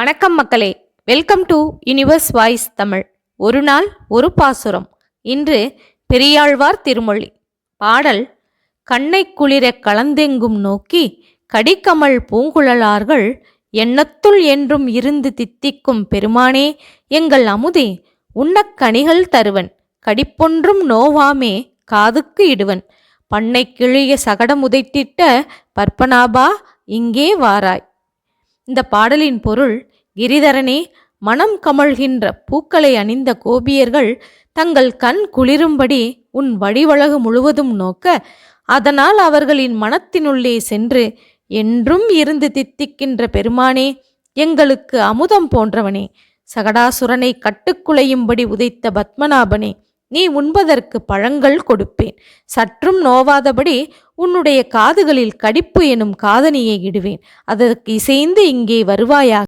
வணக்கம் மக்களே. Welcome to universe voice Tamil ஒரு நாள் ஒரு பாசுரம். இன்று பெரியாழ்வார் திருமொழி. பாடல் கண்ணை குளிர கலந்தெங்கும் நோக்கி கடிக்கமல் பூங்குழலார்கள் எண்ணத்துள் என்றும் இருந்து தித்திக்கும் பெருமானே எங்கள் அமுதே உண்ணக் கனிகள் தருவன். கடிப்பொன்றும் நோவாமே காதுக்கு இடுவன். பண்ணை கிழிய சகடமுதைத்திட்ட பற்பனாபா இங்கே வாராய். இந்த பாடலின் பொருள் கிரிதரனே மனம் கமழ்கின்ற பூக்களை அணிந்த கோபியர்கள் தங்கள் கண் குளிரும்படி உன் வழிவழகு முழுவதும் நோக்க அதனால் அவர்களின் மனத்தினுள்ளே சென்று என்றும் இருந்து தித்திக்கின்ற பெருமானே எங்களுக்கு அமுதம் போன்றவனே சகடாசுரனை கட்டுக்குலையும்படி உதைத்த பத்மநாபனே நீ உண்பதற்கு பழங்கள் கொடுப்பேன். சற்றும் நோவாதபடி உன்னுடைய காதுகளில் கடிப்பு எனும் காதனியை இடுவேன். அதற்கு இசைந்து இங்கே வருவாயாக